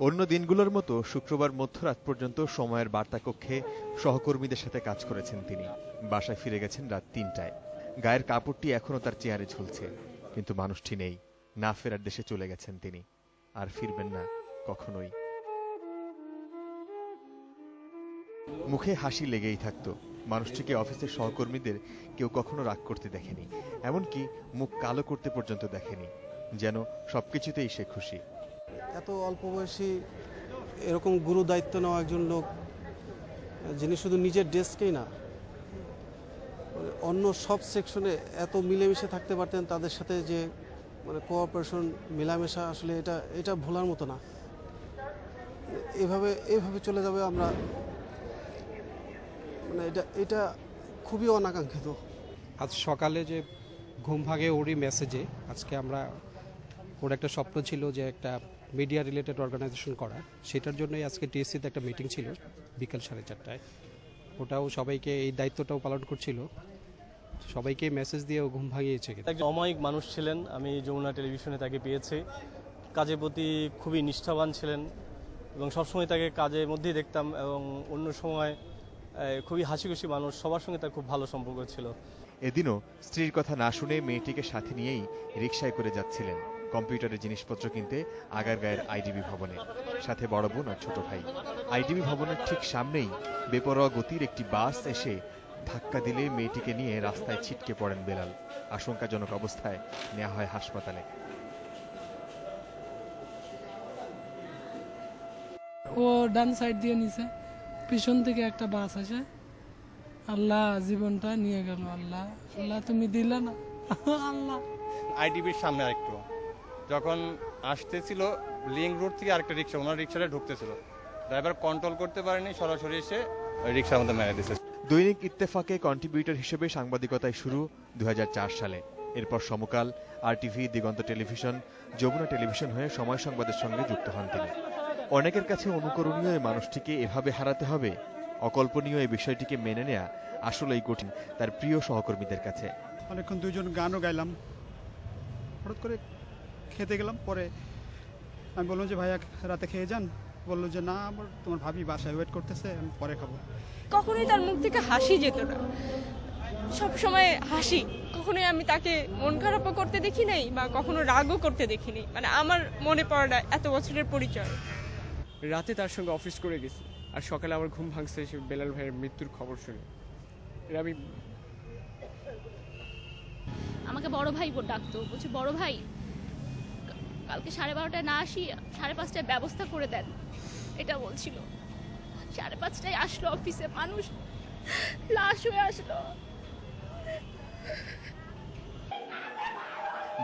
অন্য দিনগুলোর মতো শুক্রবার মধ্যরাত পর্যন্ত সময়ের বার্তা কক্ষে সহকর্মীদের সাথে কাজ করেছেন তিনি। বাসায় ফিরে গেছেন রাত তিনটায়। গায়ের কাপড়টি এখনও তার চেয়ারে ঝুলছে, কিন্তু মানুষটি নেই। না ফেরার দেশে চলে গেছেন তিনি। আর ফিরবেন না কখনোই। মুখে হাসি লেগেই থাকতো। মানুষটিকে অফিসের সহকর্মীদের কেউ কখনো রাগ করতে দেখেনি, এমনকি মুখ কালো করতে পর্যন্ত দেখেনি, যেন সবকিছুতেই সে খুশি। এত অল্প বয়সী এরকম গুরু দায়িত্ব নেওয়া একজন লোক, যিনি শুধু নিজের ডেস্কেই না মানে অন্য সব সেকশনে এত মিলেমিশে থাকতে পারতেন তাদের সাথে যে মানে কোঅপারেশন মেলামেশা আসলে এটা এটা ভোলার মতো না। এভাবে এভাবে চলে যাবে আমরা মানে এটা এটা খুবই অনাকাঙ্ক্ষিত। আজ সকালে যে ঘুম ভাগে ওরই মেসেজে আজকে আমরা ওর একটা স্বপ্ন ছিল যে একটা মিডিয়া রিলেটেড অর্গানাইজেশন করা সেটার জন্যই আজকে টিএসসিতে একটা মিটিং ছিল বিকেল সাড়ে চারটায়। ওটাও সবাইকে এই দায়িত্বটাও পালন করছিল। সবাইকে মেসেজ দিয়ে ও ঘুম ভাঙিয়েছে। একজন অমায়িক মানুষ ছিলেন। আমি যমুনা টেলিভিশনে তাকে পেয়েছি। কাজের প্রতি খুবই নিষ্ঠাবান ছিলেন এবং সবসময় তাকে কাজের মধ্যেই দেখতাম এবং অন্য সময় খুবই হাসি খুশি মানুষ। সবার সঙ্গে তার খুব ভালো সম্পর্ক ছিল। এদিনও স্ত্রীর কথা না শুনে মেয়েটিকে সাথে নিয়েই রিকশায় করে যাচ্ছিলেন। কম্পিউটারের জিনিসপত্র কিনতে আগারগাঁয়ের আইডিবি ভবনে। সাথে বড় বোন আর ছোট ভাই। আইডিবি ভবনের ঠিক সামনেই বেপরোয়া গতির একটি বাস এসে ধাক্কা দিলে মেয়েটিকে নিয়ে রাস্তায় ছিটকে পড়েন বেলাল। আশঙ্কাজনক অবস্থায় নেওয়া হয় হাসপাতালে। ও ডান সাইড দিয়ে নিছে। পিছন থেকে একটা বাস আসে। আল্লাহ জীবনটা নিয়ে গেল আল্লাহ। আল্লাহ তুমি দিলে না। আল্লাহ। আইডিবির সামনে আরেকটু। যখন আসতেছিল লিঙ্ক রোড থেকে আরেকটা রিক্সা ওনার রিক্সাটা ঢুকতেছিল। ড্রাইভার কন্ট্রোল করতে পারেনি সরাসরি এসে রিক্সার মধ্যে মেরে দিছে দৈনিক ইত্তেফাকে কন্ট্রিবিউটর হিসেবে সাংবাদিকতায় শুরু দুই হাজার চার সালে। এরপর Samakal RTV Diganta television Jamuna television হয়ে সময় সংবাদের সঙ্গে যুক্ত হন তিনি। অনেকের কাছে অনুকরণীয় এই মানুষটিকে এভাবে হারাতে হবে? অকল্পনীয় এই বিষয়টিকে মেনে নেয়া আসলেই কঠিন তার প্রিয় সহকর্মীদের কাছে। অনেকক্ষণ দুইজন গানও গাইলাম। হঠাৎ করে খেতে গেলাম পরে আমি বললাম যে ভাইয়া রাতে খেয়ে যান। বলল যে না আমার তোমার ভাবি বাসায় ওয়েট করতেছে আমি পরে খাব। কখনোই তার মুখ থেকে হাসি যেত না। সব সময় হাসি। কখনোই আমি তাকে মন খারাপও করতে দেখি নাই বা কখনো রাগও করতে দেখিনি মানে আমার মনে পড়ে না এত বছরের পরিচয়। রাতে তার সঙ্গে অফিস করে গেছি আর সকালে আমার ঘুম ভাঙছে সে বেলাল ভাইয়ের মৃত্যুর খবর শুনে। এর আমি আমাকে বড় ভাই বলে ডাকতো বলছে বড় ভাই কালকে সাড়ে বারোটায় না আসি, সাড়ে পাঁচটায় ব্যবস্থা করে দেন। এটা বলছিল। সাড়ে পাঁচটায় আসলো অফিসে, মানুষ লাশ হয়ে আসলো।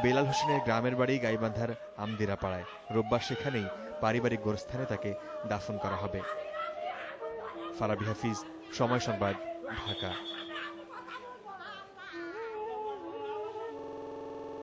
বেলাল হোসেনের গ্রামের বাড়ি গাইবান্ধার আমদিরা পাড়ায় রোববার সেখানেই পারিবারিক গোরস্থানে তাকে দাফন করা হবে। ফারাবি হাফিজ, সময় সংবাদ, ঢাকা।